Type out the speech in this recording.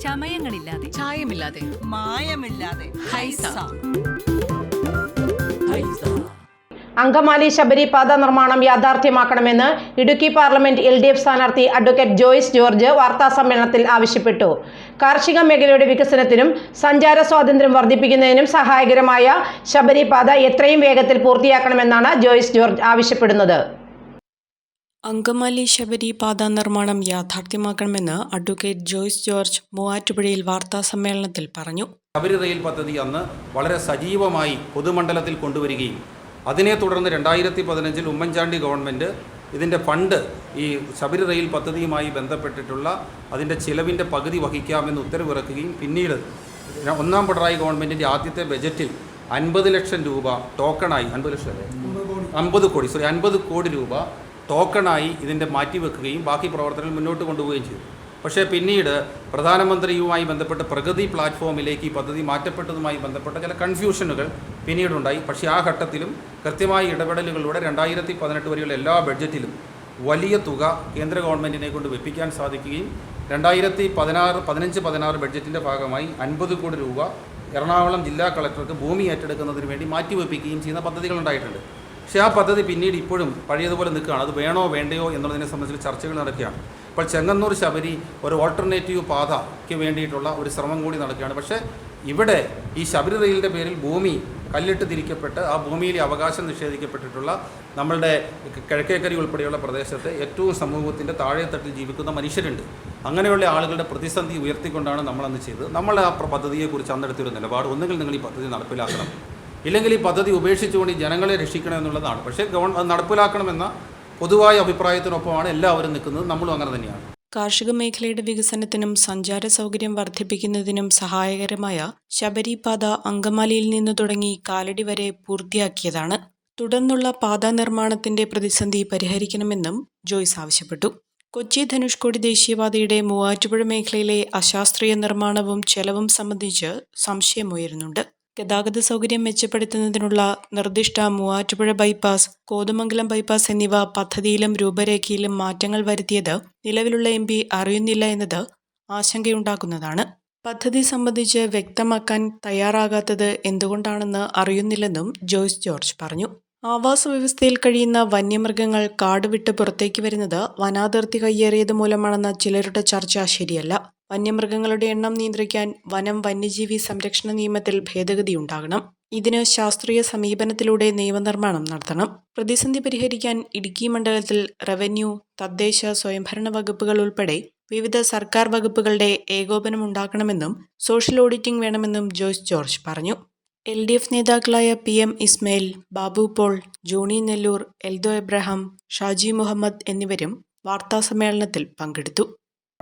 ചമയങ്ങളില്ലാതെ. ചായമില്ലാതെ. മായമില്ലാതെ. ഹൈസ. അങ്കമാലി ശബരി പാത നിർമ്മാണം യാഥാർത്ഥ്യമാക്കണമെന്ന് Idukki parliament L D F സ്ഥാനാർത്ഥി അഡ്വക്കേറ്റ് ജോയിസ് ജോർജ് വാർത്താ സമ്മേളനത്തിൽ ആവശ്യപ്പെട്ടു. കാർഷിക മേഖലയുടെ വികസനത്തിനും സഞ്ചാര സ്വാതന്ത്ര്യം വർദ്ധിപ്പിക്കുന്നതിനും സഹായകരമായ ശബരി പാത എത്രയും വേഗത്തിൽ പൂർത്തിയാക്കണമെന്നാണ് ജോയിസ് ജോർജ് ആവശ്യപ്പെടുന്നത്. അങ്കമാലി ശബരി പാത നിർമ്മാണം യാഥാർത്ഥ്യമാക്കണമെന്ന് അഡ്വക്കേറ്റ് ജോയ്സ് ജോർജ് മൂവാറ്റുപുഴയിൽ വാർത്താ സമ്മേളനത്തിൽ പറഞ്ഞു. ശബരി റെയിൽ പദ്ധതി അന്ന് വളരെ സജീവമായി പൊതുമണ്ഡലത്തിൽ കൊണ്ടുവരികയും അതിനെ തുടർന്ന് രണ്ടായിരത്തി പതിനഞ്ചിൽ ഉമ്മൻചാണ്ടി ഗവൺമെന്റ് ഇതിന്റെ ഫണ്ട് ഈ ശബരി റെയിൽ പദ്ധതിയുമായി ബന്ധപ്പെട്ടിട്ടുള്ള അതിന്റെ ചിലവിന്റെ പകുതി വഹിക്കാമെന്ന് ഉത്തരവിറക്കുകയും പിന്നീട് ഒന്നാം പിണറായി ഗവൺമെന്റിന്റെ ആദ്യത്തെ ബജറ്റിൽ അൻപത് ലക്ഷം രൂപ ടോക്കണായി അൻപത് ലക്ഷം അല്ലേ? അൻപത് കോടി സോറി അൻപത് കോടി രൂപ ടോക്കണായി ഇതിന്റെ മാറ്റിവെക്കുകയും ബാക്കി പ്രവർത്തനങ്ങൾ മുന്നോട്ട് കൊണ്ടുപോവുകയും ചെയ്തു. പക്ഷേ പിന്നീട് പ്രധാനമന്ത്രിയുമായി ബന്ധപ്പെട്ട് പ്രഗതി പ്ലാറ്റ്ഫോമിലേക്ക് ഈ പദ്ധതി മാറ്റപ്പെട്ടതുമായി ബന്ധപ്പെട്ട ചില കൺഫ്യൂഷനുകൾ പിന്നീടുണ്ടായി. പക്ഷേ ആ ഘട്ടത്തിലും കൃത്യമായ ഇടപെടലുകളിലൂടെ രണ്ടായിരത്തി പതിനെട്ട് വരെയുള്ള എല്ലാ ബഡ്ജറ്റിലും വലിയ തുക കേന്ദ്ര ഗവൺമെന്റിനെ കൊണ്ട് വെപ്പിക്കാൻ സാധിക്കുകയും രണ്ടായിരത്തി പതിനാറ് പതിനഞ്ച് പതിനാറ് ബഡ്ജറ്റിന്റെ ഭാഗമായി അൻപത് കോടി രൂപ എറണാകുളം ജില്ലാ കളക്ടർക്ക് ഭൂമി ഏറ്റെടുക്കുന്നതിന് വേണ്ടി മാറ്റിവെപ്പിക്കുകയും ചെയ്യുന്ന പദ്ധതികൾ ഉണ്ടായിട്ടുണ്ട്. പക്ഷേ ആ പദ്ധതി പിന്നീട് ഇപ്പോഴും പഴയതുപോലെ നിൽക്കുകയാണ്. അത് വേണോ വേണ്ടയോ എന്നുള്ളതിനെ സംബന്ധിച്ച് ചർച്ചകൾ നടക്കുകയാണ്. അപ്പോൾ ചെങ്ങന്നൂർ ശബരി ഒരു ഓൾട്ടർനേറ്റീവ് പാതയ്ക്ക് വേണ്ടിയിട്ടുള്ള ഒരു ശ്രമം കൂടി നടക്കുകയാണ്. പക്ഷേ ഇവിടെ ഈ ശബരി റെയിലിന്റെ പേരിൽ ഭൂമി കല്ലിട്ട് തിരിക്കപ്പെട്ട് ആ ഭൂമിയിലെ അവകാശം നിഷേധിക്കപ്പെട്ടിട്ടുള്ള നമ്മളുടെ കിഴക്കേക്കരി ഉൾപ്പെടെയുള്ള പ്രദേശത്ത് ഏറ്റവും സമൂഹത്തിന്റെ താഴെത്തട്ടിൽ ജീവിക്കുന്ന മനുഷ്യരുണ്ട്. അങ്ങനെയുള്ള ആളുകളുടെ പ്രതിസന്ധി ഉയർത്തിക്കൊണ്ടാണ് നമ്മളന്ന് ചെയ്തത്. നമ്മൾ ആ പദ്ധതിയെക്കുറിച്ച് അന്നെടുത്തൊരു നിലപാട്. ഒന്നുകിൽ നിങ്ങൾ ഈ പദ്ധതി നടപ്പിലാക്കണം. ഇല്ലെങ്കിൽ ഈ പദ്ധതി ഉപേക്ഷിച്ചുകൊണ്ട് ഈ ജനങ്ങളെ രക്ഷിക്കണം എന്നുള്ളതാണ്. പക്ഷേ ഗവൺ നടപ്പിലാക്കണമെന്ന പൊതുവായ അഭിപ്രായത്തിനൊപ്പമാണ് എല്ലാവരും നിൽക്കുന്നത്. നമ്മളും അങ്ങനെ തന്നെയാണ്. കാർഷിക മേഖലയുടെ വികസനത്തിനും സഞ്ചാര സൗകര്യം വർദ്ധിപ്പിക്കുന്നതിനും സഹായകരമായ ശബരിപാത അങ്കമാലിയിൽ നിന്ന് തുടങ്ങി കാലടി വരെ പൂർത്തിയാക്കിയതാണ്. തുടർന്നുള്ള പാത നിർമ്മാണത്തിന്റെ പ്രതിസന്ധി പരിഹരിക്കണമെന്നും ജോയ്സ് ആവശ്യപ്പെട്ടു. കൊച്ചി ധനുഷ്കോടി ദേശീയപാതയുടെ മൂവാറ്റുപുഴ മേഖലയിലെ അശാസ്ത്രീയ നിർമ്മാണവും ചെലവും സംബന്ധിച്ച് സംശയമുയരുന്നുണ്ട് ഗതാഗത സൗകര്യം മെച്ചപ്പെടുത്തുന്നതിനുള്ള നിർദ്ദിഷ്ട മൂവാറ്റുപുഴ ബൈപ്പാസ് കോതമംഗലം ബൈപ്പാസ് എന്നിവ പദ്ധതിയിലും രൂപരേഖയിലും മാറ്റങ്ങൾ വരുത്തിയത് നിലവിലുള്ള എം അറിയുന്നില്ല എന്നത് ആശങ്കയുണ്ടാക്കുന്നതാണ്. പദ്ധതി സംബന്ധിച്ച് വ്യക്തമാക്കാൻ തയ്യാറാകാത്തത് എന്തുകൊണ്ടാണെന്ന് അറിയുന്നില്ലെന്നും ജോയ്സ് ജോർജ് പറഞ്ഞു. ആവാസ വ്യവസ്ഥയിൽ കഴിയുന്ന വന്യമൃഗങ്ങൾ കാട് വിട്ട് പുറത്തേക്ക് വരുന്നത് വനാതിർത്തി കയ്യേറിയത് മൂലമാണെന്ന ചിലരുടെ ചർച്ച ശരിയല്ല. വന്യമൃഗങ്ങളുടെ എണ്ണം നിയന്ത്രിക്കാൻ വനം വന്യജീവി സംരക്ഷണ നിയമത്തിൽ ഭേദഗതി ഉണ്ടാകണം. ഇതിന് ശാസ്ത്രീയ സമീപനത്തിലൂടെ നിയമനിർമ്മാണം നടത്തണം. പ്രതിസന്ധി പരിഹരിക്കാൻ ഇടുക്കി മണ്ഡലത്തിൽ റവന്യൂ തദ്ദേശ സ്വയംഭരണ വകുപ്പുകൾ ഉൾപ്പെടെ വിവിധ സർക്കാർ വകുപ്പുകളുടെ ഏകോപനം ഉണ്ടാക്കണമെന്നും സോഷ്യൽ ഓഡിറ്റിംഗ് വേണമെന്നും ജോയ്സ് ജോർജ് പറഞ്ഞു. എൽ ഡി എഫ് നേതാക്കളായ പി എം ഇസ്മയിൽ ബാബു പോൾ ജോണി നെല്ലൂർ എൽദോ എബ്രഹാം ഷാജി മുഹമ്മദ് എന്നിവരും വാർത്താസമ്മേളനത്തിൽ പങ്കെടുത്തു.